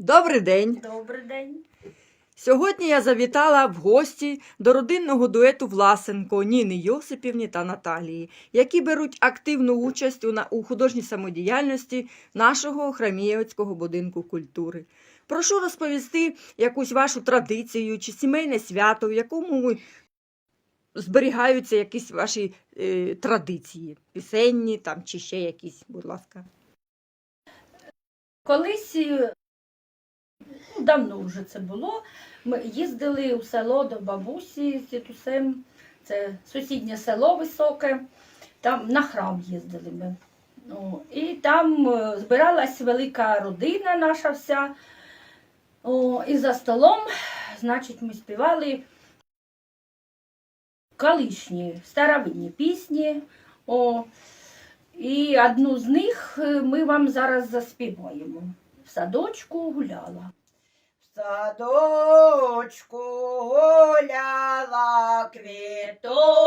Добрий день! Добрий день. Сьогодні я завітала в гості до родинного дуету Власенко Ніни Йосипівні та Наталії, які беруть активну участь у, у художній самодіяльності нашого Храмієвського будинку культури. Прошу розповісти якусь вашу традицію чи сімейне свято, в якому зберігаються якісь ваші е, традиції, пісенні там, чи ще якісь, будь ласка. Колись е, давно вже це було. Ми їздили у село до бабусі з дідусем. Це сусіднє село високе. Там на храм їздили ми. О, і там е, збиралась велика родина наша вся. О, і за столом, значить, ми співали колишні старовинні пісні. О, і одну з них е, ми вам зараз заспіваємо. В садочку гуляла. Садочку гуляла, квіточки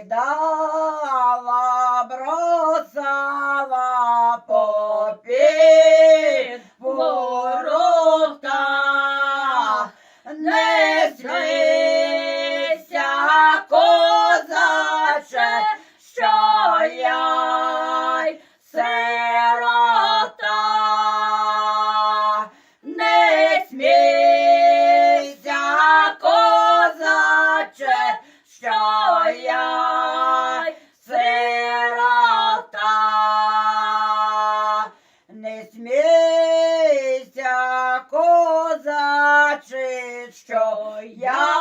кидала, бросала попід ворота, не смійся, козаче, що я й сирота. Не смійся, козаче, що я й сирота. Не смійся, козаче, що я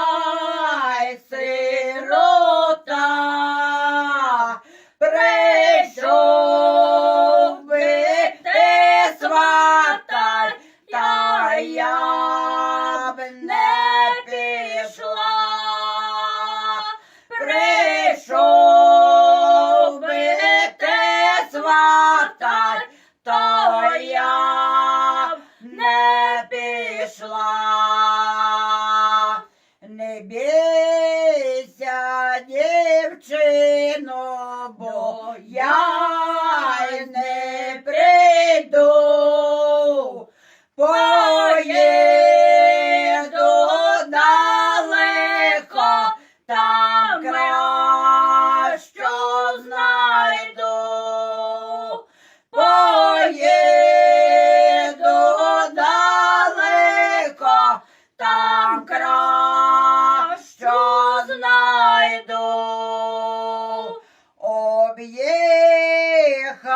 бійся, дівчино,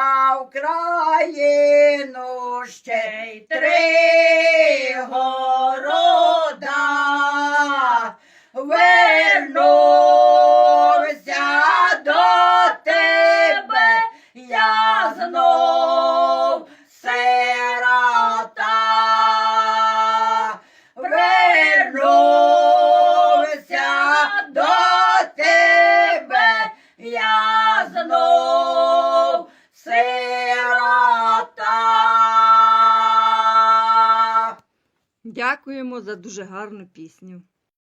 Об'їхав країну ще й три города, вернувся до тебе, я знов Дякуємо за дуже гарну пісню.